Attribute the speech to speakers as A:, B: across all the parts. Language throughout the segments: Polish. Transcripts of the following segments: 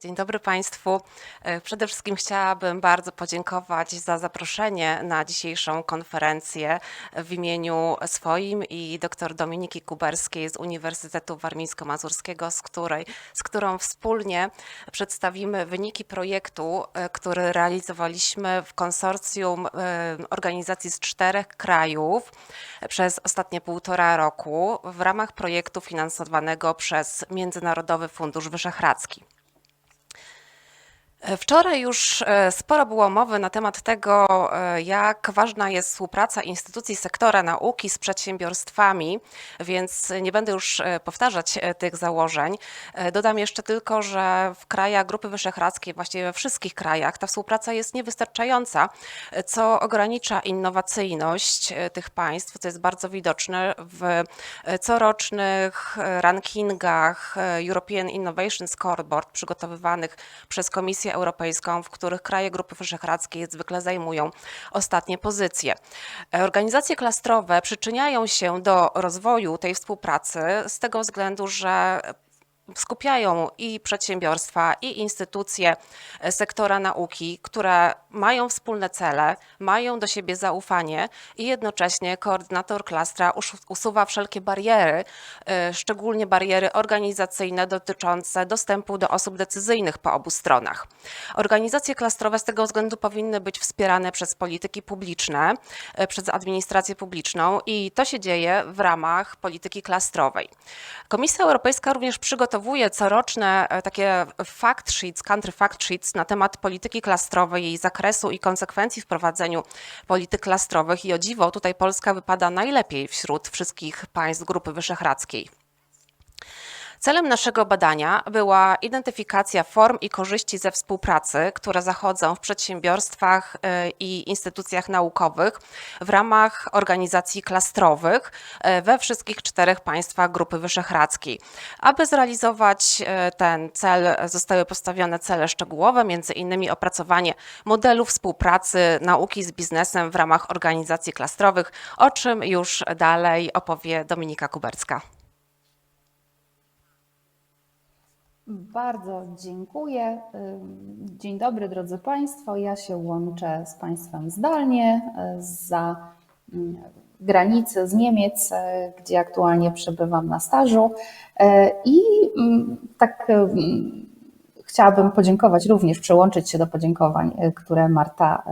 A: Dzień dobry Państwu. E, Przede wszystkim chciałabym bardzo podziękować za zaproszenie na dzisiejszą konferencję w imieniu swoim i dr Dominiki Kuberskiej z Uniwersytetu Warmińsko-Mazurskiego, z, której, z którą wspólnie przedstawimy wyniki projektu, e, który realizowaliśmy w konsorcjum e, organizacji z czterech krajów przez ostatnie półtora roku w ramach projektu finansowanego przez Międzynarodowy Fundusz Wyszehradzki. Wczoraj już e, sporo było mowy na temat tego, e, jak ważna jest współpraca instytucji sektora nauki z przedsiębiorstwami, więc nie będę już e, powtarzać tych założeń. Dodam jeszcze tylko, że w krajach Grupy Wyszehradzkiej, właściwie we wszystkich krajach, ta współpraca jest niewystarczająca, co ogranicza innowacyjność tych państw, co jest bardzo widoczne w corocznych rankingach European Innovation Scoreboard przygotowywanych przez Komisję Europejską, w których kraje Grupy Wyszehradzkiej zwykle zajmują ostatnie pozycje. Organizacje klastrowe przyczyniają się do rozwoju tej współpracy z tego względu, że skupiają i przedsiębiorstwa, i instytucje e, sektora nauki, które mają wspólne cele, mają do siebie zaufanie i jednocześnie koordynator klastra usuwa wszelkie bariery, e, szczególnie bariery organizacyjne dotyczące dostępu do osób decyzyjnych po obu stronach. Organizacje klastrowe z tego względu powinny być wspierane przez polityki publiczne, e, przez administrację publiczną i to się dzieje w ramach polityki klastrowej. Komisja Europejska również przygotowała przygotowuje coroczne e, takie fact sheets, country fact sheets na temat polityki klastrowej, jej zakresu i konsekwencji w prowadzeniu polityk klastrowych i o dziwo tutaj Polska wypada najlepiej wśród wszystkich państw Grupy Wyszehradzkiej. Celem naszego badania była identyfikacja form i korzyści ze współpracy, które zachodzą w przedsiębiorstwach y, i instytucjach naukowych w ramach organizacji klastrowych y, we wszystkich czterech państwach Grupy Wyszehradzkiej. Aby zrealizować y, ten cel, zostały postawione cele szczegółowe, między innymi opracowanie modelu współpracy nauki z biznesem w ramach organizacji klastrowych, o czym już dalej opowie Dominika Kuberska.
B: Bardzo dziękuję. Dzień dobry drodzy Państwo. Ja się łączę z Państwem zdalnie za granicy z Niemiec, gdzie aktualnie przebywam na stażu. I tak chciałabym podziękować również, przyłączyć się do podziękowań, które Marta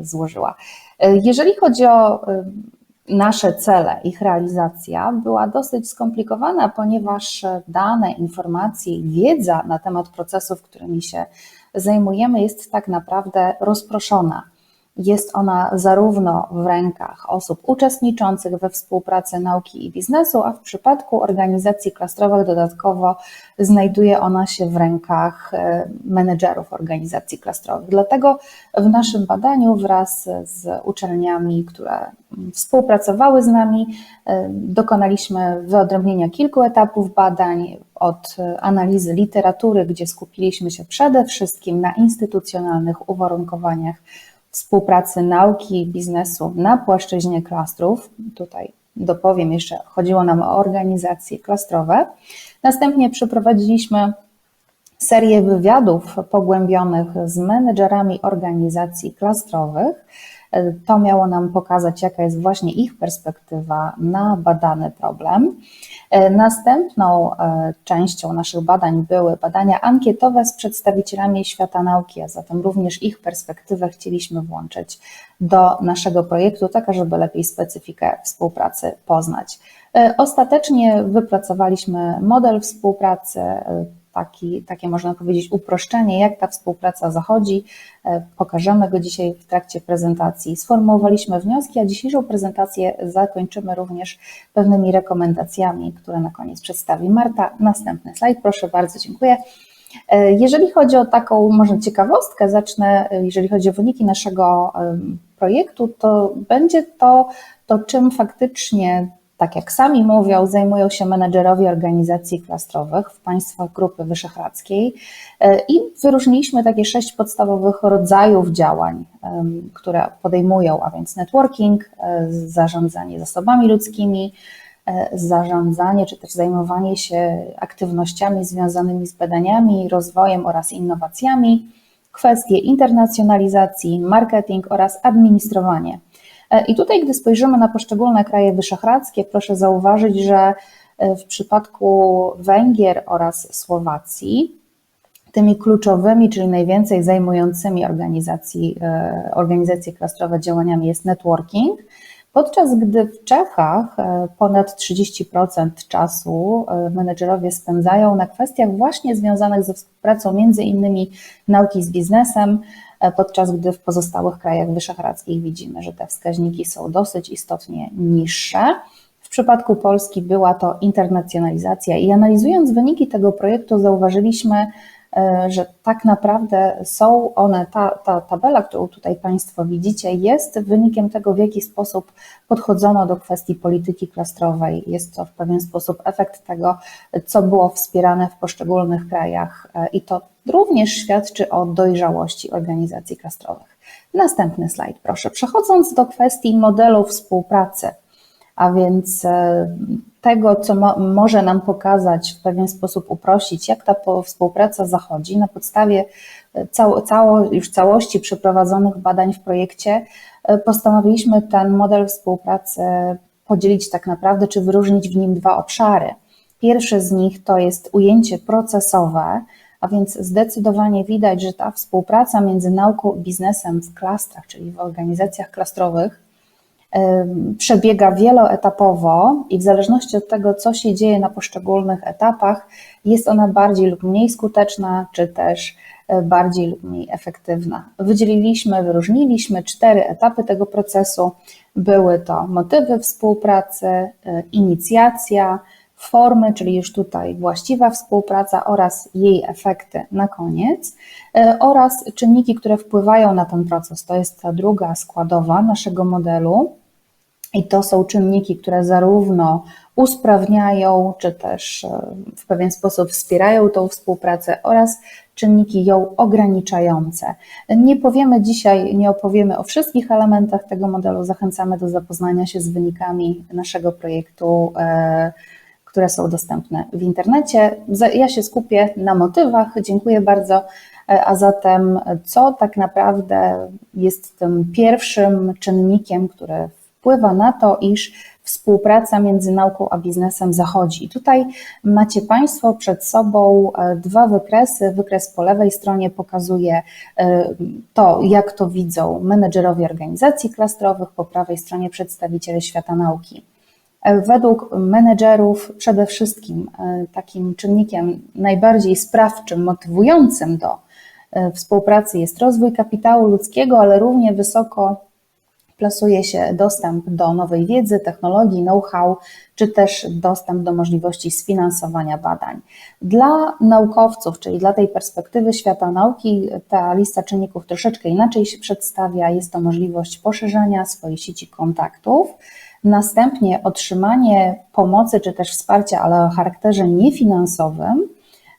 B: złożyła. Jeżeli chodzi o nasze cele, ich realizacja była dosyć skomplikowana, ponieważ dane, informacje i wiedza na temat procesów, którymi się zajmujemy, jest tak naprawdę rozproszona. Jest ona zarówno w rękach osób uczestniczących we współpracy nauki i biznesu, a w przypadku organizacji klastrowych dodatkowo znajduje ona się w rękach e, menedżerów organizacji klastrowych. Dlatego w naszym badaniu wraz z uczelniami, które współpracowały z nami, e, dokonaliśmy wyodrębnienia kilku etapów badań, od analizy literatury, gdzie skupiliśmy się przede wszystkim na instytucjonalnych uwarunkowaniach współpracy nauki i biznesu na płaszczyźnie klastrów. Tutaj dopowiem jeszcze, chodziło nam o organizacje klastrowe. Następnie przeprowadziliśmy serię wywiadów pogłębionych z menedżerami organizacji klastrowych. To miało nam pokazać, jaka jest właśnie ich perspektywa na badany problem. E, następną e, częścią naszych badań były badania ankietowe z przedstawicielami świata nauki, a zatem również ich perspektywę chcieliśmy włączyć do naszego projektu, tak żeby lepiej specyfikę współpracy poznać. E, ostatecznie wypracowaliśmy model współpracy, taki, takie można powiedzieć uproszczenie, jak ta współpraca zachodzi. E, pokażemy go dzisiaj w trakcie prezentacji. Sformułowaliśmy wnioski, a dzisiejszą prezentację zakończymy również pewnymi rekomendacjami, które na koniec przedstawi Marta. Następny slajd, proszę bardzo, dziękuję. E, jeżeli chodzi o taką może ciekawostkę, zacznę, e, jeżeli chodzi o wyniki naszego projektu, to będzie to, to czym faktycznie tak jak sami mówią, zajmują się menedżerowie organizacji klastrowych w państwach Grupy Wyszehradzkiej e, i wyróżniliśmy takie sześć podstawowych rodzajów działań, które podejmują, a więc networking, e, zarządzanie zasobami ludzkimi, e, zarządzanie czy też zajmowanie się aktywnościami związanymi z badaniami, rozwojem oraz innowacjami, kwestie internacjonalizacji, marketing oraz administrowanie. E, I tutaj, gdy spojrzymy na poszczególne kraje wyszehradzkie, proszę zauważyć, że e, w przypadku Węgier oraz Słowacji, tymi kluczowymi, czyli najwięcej zajmującymi organizacji, e, organizacje klastrowe działaniami jest networking, podczas gdy w Czechach e, ponad 30% czasu e, menedżerowie spędzają na kwestiach właśnie związanych ze współpracą między innymi nauki z biznesem, e, podczas gdy w pozostałych krajach wyszehradzkich widzimy, że te wskaźniki są dosyć istotnie niższe. W przypadku Polski była to internacjonalizacja i analizując wyniki tego projektu zauważyliśmy, że tak naprawdę są one, ta, ta tabela, którą tutaj Państwo widzicie, jest wynikiem tego, w jaki sposób podchodzono do kwestii polityki klastrowej. Jest to w pewien sposób efekt tego, co było wspierane w poszczególnych krajach e, i to również świadczy o dojrzałości organizacji klastrowych. Następny slajd, proszę. Przechodząc do kwestii modelu współpracy a więc e, tego, co mo może nam pokazać, w pewien sposób uprościć, jak ta współpraca zachodzi na podstawie e, cało, cało, już całości przeprowadzonych badań w projekcie, e, postanowiliśmy ten model współpracy podzielić tak naprawdę, czy wyróżnić w nim dwa obszary. Pierwszy z nich to jest ujęcie procesowe, a więc zdecydowanie widać, że ta współpraca między nauką i biznesem w klastrach, czyli w organizacjach klastrowych, przebiega wieloetapowo i w zależności od tego, co się dzieje na poszczególnych etapach, jest ona bardziej lub mniej skuteczna, czy też e, bardziej lub mniej efektywna. Wydzieliliśmy, wyróżniliśmy cztery etapy tego procesu. Były to motywy współpracy, e, inicjacja, formy, czyli już tutaj właściwa współpraca oraz jej efekty na koniec, e, oraz czynniki, które wpływają na ten proces. To jest ta druga składowa naszego modelu. I to są czynniki, które zarówno usprawniają, czy też e, w pewien sposób wspierają tą współpracę oraz czynniki ją ograniczające. Nie powiemy dzisiaj, nie opowiemy o wszystkich elementach tego modelu. Zachęcamy do zapoznania się z wynikami naszego projektu, e, które są dostępne w internecie. Ja się skupię na motywach. Dziękuję bardzo. E, a zatem, co tak naprawdę jest tym pierwszym czynnikiem, który wpływa na to, iż współpraca między nauką a biznesem zachodzi. I tutaj macie Państwo przed sobą e, dwa wykresy. Wykres po lewej stronie pokazuje e, to, jak to widzą menedżerowie organizacji klastrowych, po prawej stronie przedstawiciele świata nauki. E, według menedżerów przede wszystkim takim czynnikiem najbardziej sprawczym, motywującym do współpracy jest rozwój kapitału ludzkiego, ale równie wysoko plasuje się dostęp do nowej wiedzy, technologii, know-how, czy też dostęp do możliwości sfinansowania badań. Dla naukowców, czyli dla tej perspektywy świata nauki, ta lista czynników troszeczkę inaczej się przedstawia. Jest to możliwość poszerzania swojej sieci kontaktów, następnie otrzymanie pomocy czy też wsparcia, ale o charakterze niefinansowym.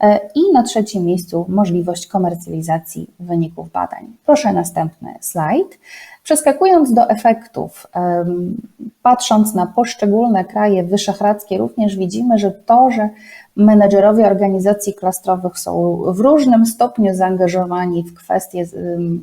B: E, I na trzecim miejscu możliwość komercjalizacji wyników badań. Proszę następny slajd. Przeskakując do efektów, patrząc na poszczególne kraje wyszehradzkie, również widzimy, że to, że menedżerowie organizacji klastrowych są w różnym stopniu zaangażowani w kwestie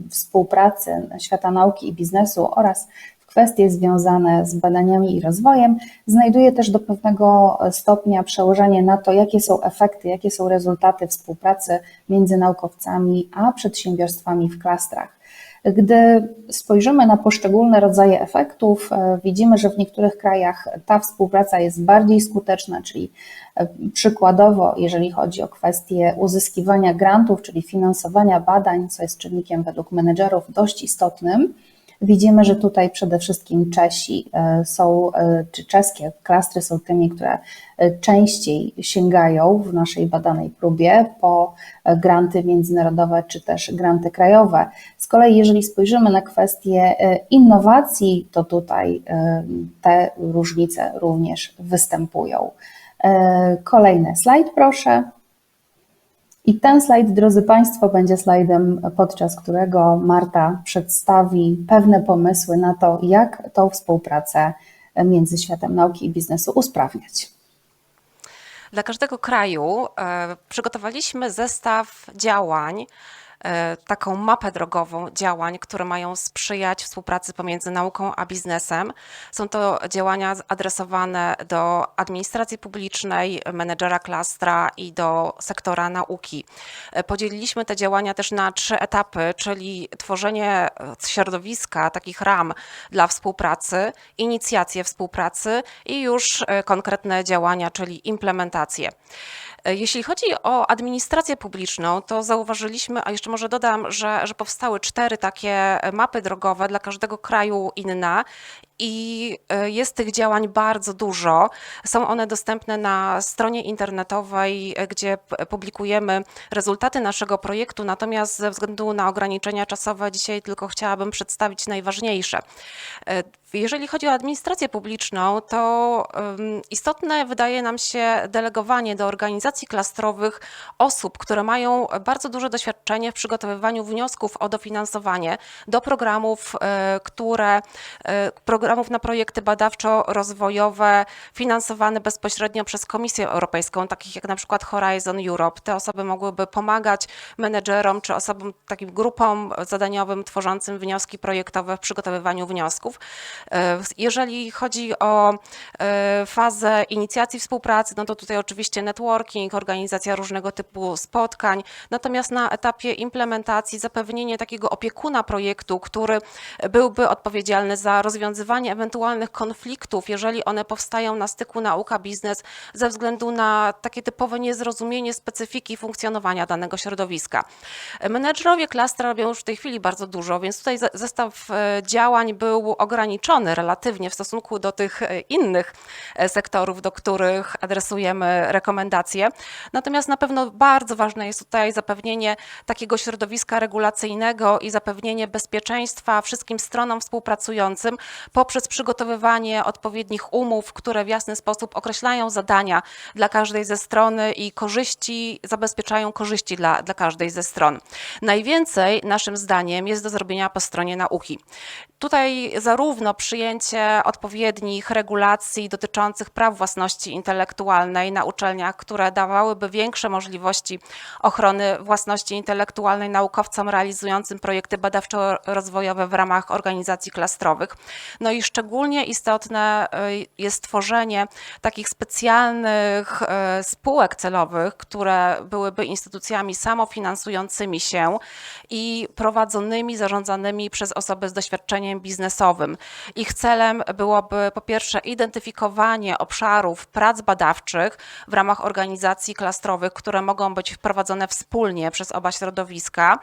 B: współpracy świata nauki i biznesu oraz kwestie związane z badaniami i rozwojem, znajduje też do pewnego stopnia przełożenie na to, jakie są efekty, jakie są rezultaty współpracy między naukowcami a przedsiębiorstwami w klastrach. Gdy spojrzymy na poszczególne rodzaje efektów, e, widzimy, że w niektórych krajach ta współpraca jest bardziej skuteczna, czyli e, przykładowo, jeżeli chodzi o kwestię uzyskiwania grantów, czyli finansowania badań, co jest czynnikiem według menedżerów dość istotnym, Widzimy, że tutaj przede wszystkim Czesi e, są, e, czy czeskie klastry są tymi, które e, częściej sięgają w naszej badanej próbie po granty międzynarodowe czy też granty krajowe. Z kolei, jeżeli spojrzymy na kwestie innowacji, to tutaj te różnice również występują. Kolejny slajd, proszę. I ten slajd, drodzy Państwo, będzie slajdem, podczas którego Marta przedstawi pewne pomysły na to, jak tą współpracę między światem nauki i biznesu usprawniać.
A: Dla każdego kraju e, przygotowaliśmy zestaw działań, taką mapę drogową działań, które mają sprzyjać współpracy pomiędzy nauką a biznesem. Są to działania adresowane do administracji publicznej, menedżera klastra i do sektora nauki. E, Podzieliliśmy te działania też na trzy etapy, czyli tworzenie e, środowiska, takich ram dla współpracy, inicjacje współpracy i już e, konkretne działania, czyli implementacje. Jeśli chodzi o administrację publiczną, to zauważyliśmy, a jeszcze może dodam, że, że powstały cztery takie mapy drogowe dla każdego kraju inna i e, jest tych działań bardzo dużo. Są one dostępne na stronie internetowej, e, gdzie publikujemy rezultaty naszego projektu, natomiast ze względu na ograniczenia czasowe dzisiaj tylko chciałabym przedstawić najważniejsze. E, Jeżeli chodzi o administrację publiczną, to istotne wydaje nam się delegowanie do organizacji klastrowych osób, które mają bardzo duże doświadczenie w przygotowywaniu wniosków o dofinansowanie do programów, które e, programów na projekty badawczo-rozwojowe finansowane bezpośrednio przez Komisję Europejską, takich jak na przykład Horizon Europe. Te osoby mogłyby pomagać menedżerom czy osobom, takim grupom zadaniowym tworzącym wnioski projektowe w przygotowywaniu wniosków. E, Jeżeli chodzi o e, fazę inicjacji współpracy, no to tutaj oczywiście networking, organizacja różnego typu spotkań, natomiast na etapie implementacji zapewnienie takiego opiekuna projektu, który byłby odpowiedzialny za rozwiązywanie ewentualnych konfliktów, jeżeli one powstają na styku nauka-biznes ze względu na takie typowe niezrozumienie specyfiki funkcjonowania danego środowiska. Menedżerowie klastra robią już w tej chwili bardzo dużo, więc tutaj ze- zestaw e, działań był ograniczony relatywnie w stosunku do tych e, innych e, sektorów, do których adresujemy rekomendacje. Natomiast na pewno bardzo ważne jest tutaj zapewnienie takiego środowiska regulacyjnego i zapewnienie bezpieczeństwa wszystkim stronom współpracującym poprzez przygotowywanie odpowiednich umów, które w jasny sposób określają zadania dla każdej ze strony i korzyści, zabezpieczają korzyści dla, dla każdej ze stron. Najwięcej naszym zdaniem jest do zrobienia po stronie nauki. Tutaj zarówno przyjęcie odpowiednich regulacji dotyczących praw własności intelektualnej na uczelniach, które dawałyby większe możliwości ochrony własności intelektualnej naukowcom realizującym projekty badawczo-rozwojowe w ramach organizacji klastrowych. No i szczególnie istotne y, jest tworzenie takich specjalnych y, spółek celowych, które byłyby instytucjami samofinansującymi się i prowadzonymi, zarządzanymi przez osoby z doświadczeniem biznesowym. Ich celem byłoby po pierwsze identyfikowanie obszarów prac badawczych w ramach organizacji klastrowych, które mogą być prowadzone wspólnie przez oba środowiska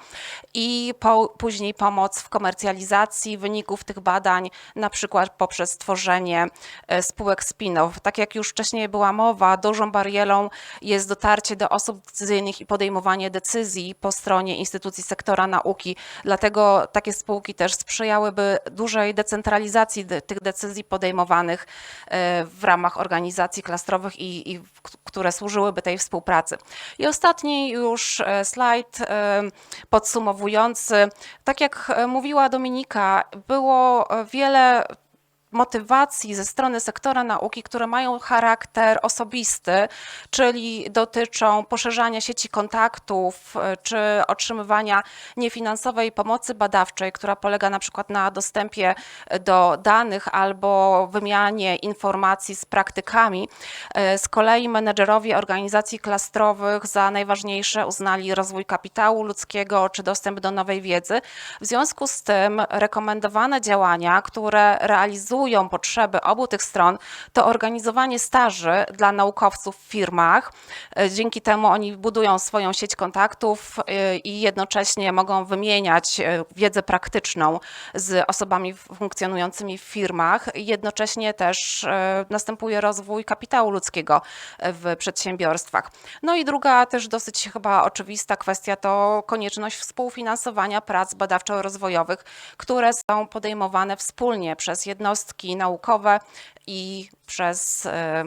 A: i po, później pomoc w komercjalizacji wyników tych badań, na przykład poprzez tworzenie e, spółek spin-off. Tak jak już wcześniej była mowa, dużą barierą jest dotarcie do osób decyzyjnych i podejmowanie decyzji po stronie instytucji sektora nauki. Dlatego takie spółki też sprzyjałyby dużej decentralizacji de- tych decyzji podejmowanych e, w ramach organizacji klastrowych i, i które służyłyby tej współpracy. I ostatni już e, slajd podsumowujący. Tak jak mówiła Dominika, było wiele motywacji ze strony sektora nauki, które mają charakter osobisty, czyli dotyczą poszerzania sieci kontaktów e, czy otrzymywania niefinansowej pomocy badawczej, która polega na przykład na dostępie do danych albo wymianie informacji z praktykami. E, Z kolei menedżerowie organizacji klastrowych za najważniejsze uznali rozwój kapitału ludzkiego czy dostęp do nowej wiedzy. W związku z tym rekomendowane działania, które realizują potrzeby obu tych stron, to organizowanie staży dla naukowców w firmach. E, Dzięki temu oni budują swoją sieć kontaktów e, i jednocześnie mogą wymieniać e, wiedzę praktyczną z osobami funkcjonującymi w firmach. Jednocześnie też następuje rozwój kapitału ludzkiego w przedsiębiorstwach. No i druga też dosyć chyba oczywista kwestia to konieczność współfinansowania prac badawczo-rozwojowych, które są podejmowane wspólnie przez jednostki naukowe i przez e,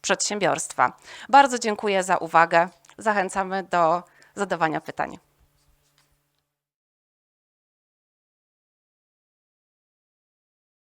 A: przedsiębiorstwa. Bardzo dziękuję za uwagę. Zachęcamy do zadawania pytań.